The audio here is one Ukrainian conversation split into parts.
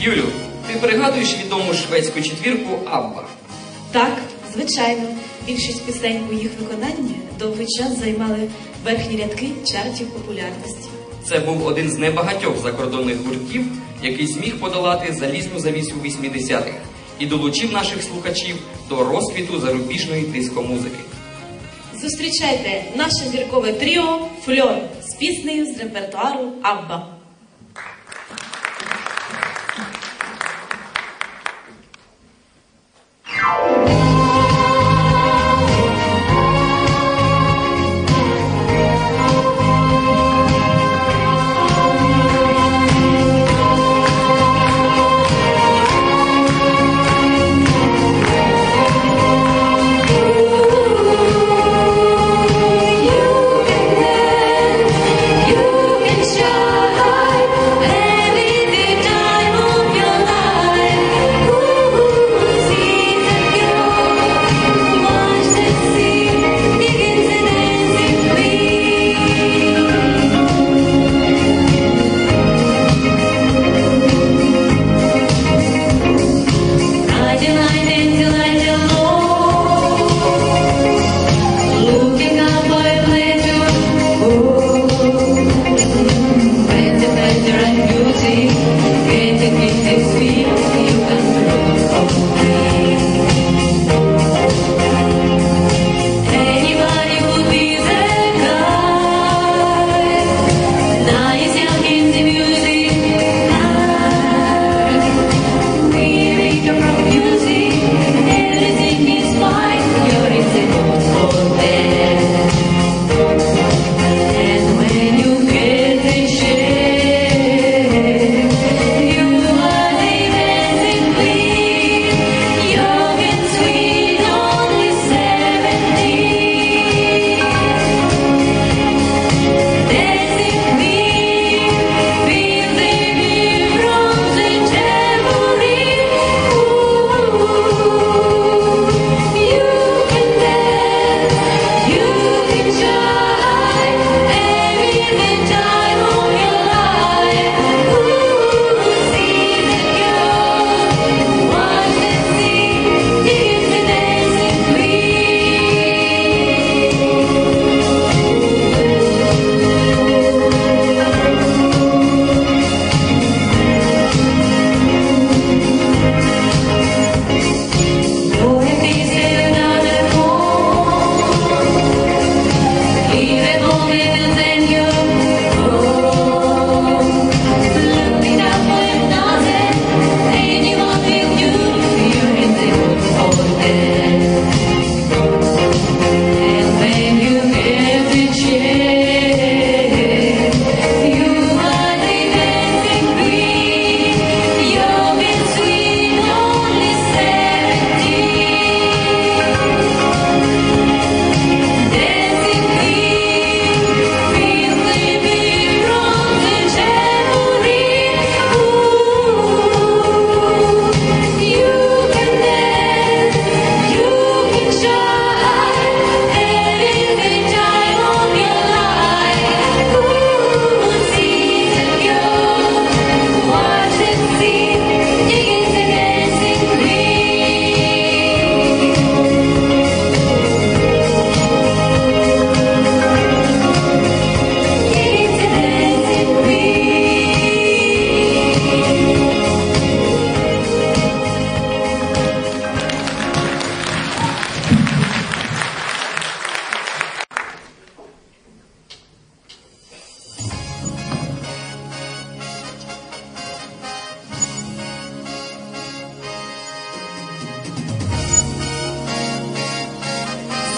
Юлю, ти пригадуєш відому шведську четвірку Абба? Так, звичайно, більшість пісень у їх виконанні довгий час займали верхні рядки чартів популярності. Це був один з небагатьох закордонних гуртів, який зміг подолати залізну завісу 80-х і долучив наших слухачів до розквіту зарубіжної дискомузики. Зустрічайте наше зіркове тріо Фльор з піснею з репертуару Абба.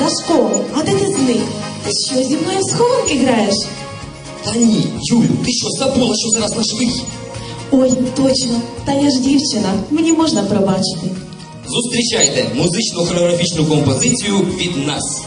Сашко, а де ти зник? Ти що, зі мною в схованки граєш? Та ні, Юлю, ти що забула, що зараз наш вихід? Ой, точно, та я ж дівчина, мені можна пробачити. Зустрічайте музично хореографічну композицію від нас.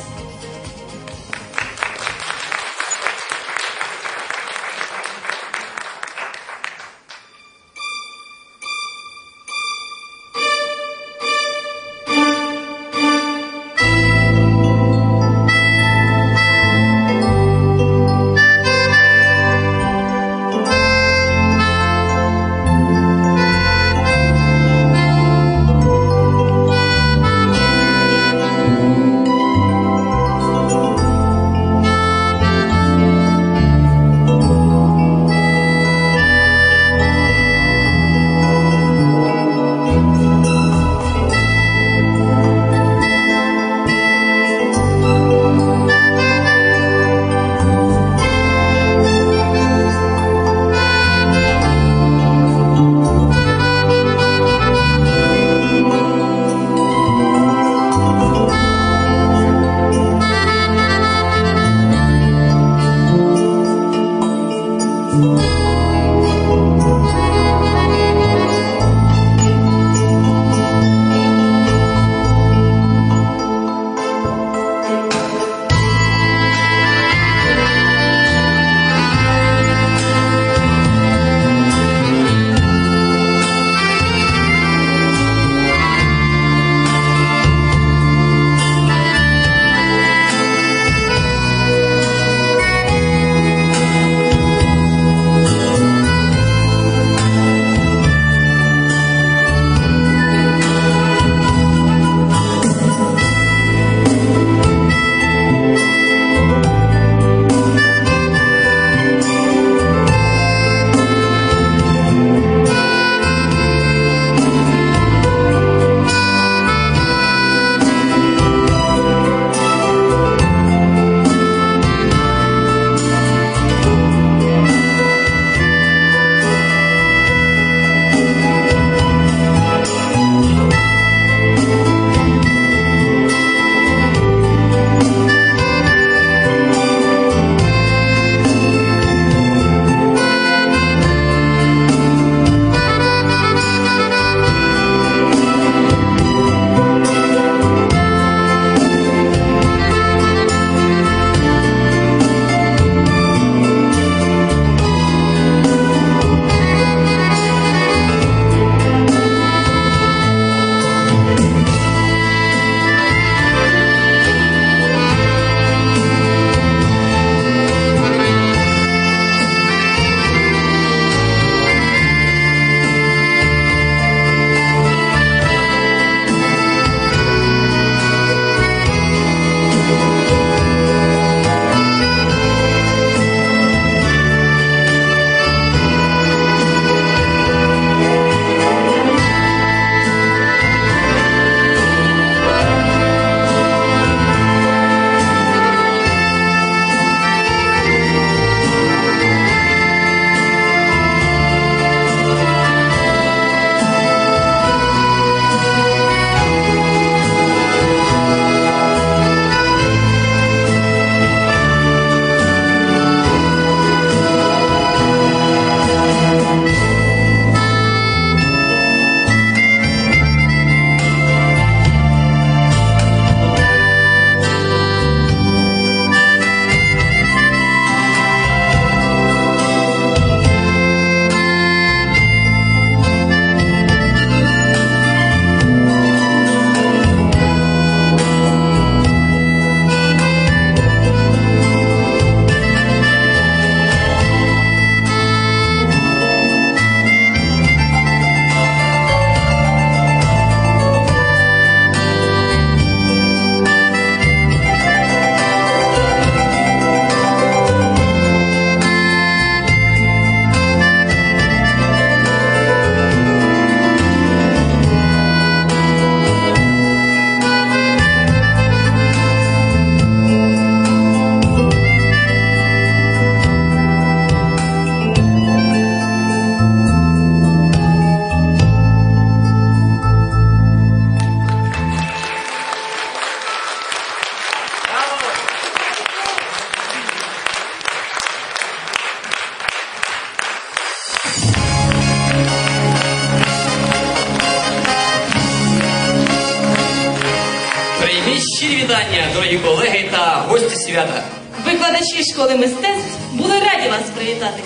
Свята. Викладачі школи мистецтв були раді вас привітати.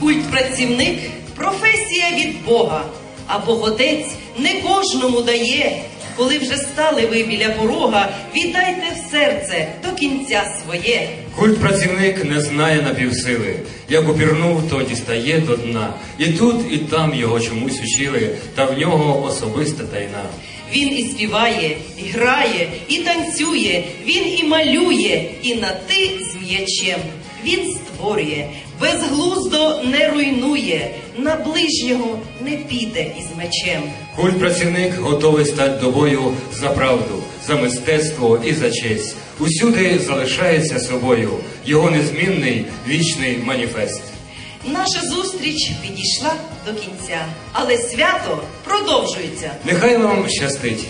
Культпрацівник професія від Бога, а Богодець не кожному дає. Коли вже стали ви біля порога, віддайте в серце до кінця своє. Культпрацівник не знає напівсили. Як упірнув, то дістає до дна. І тут, і там його чомусь учили, та в нього особиста тайна. Він і співає, і грає, і танцює, він і малює, і на ти з м'ячем. Він створює, безглуздо не руйнує, на ближнього не піде із мечем. Культпрацівник готовий стати до бою за правду, за мистецтво і за честь. Усюди залишається собою його незмінний вічний маніфест. Наша зустріч підійшла до кінця, але свято продовжується. Нехай вам щастить.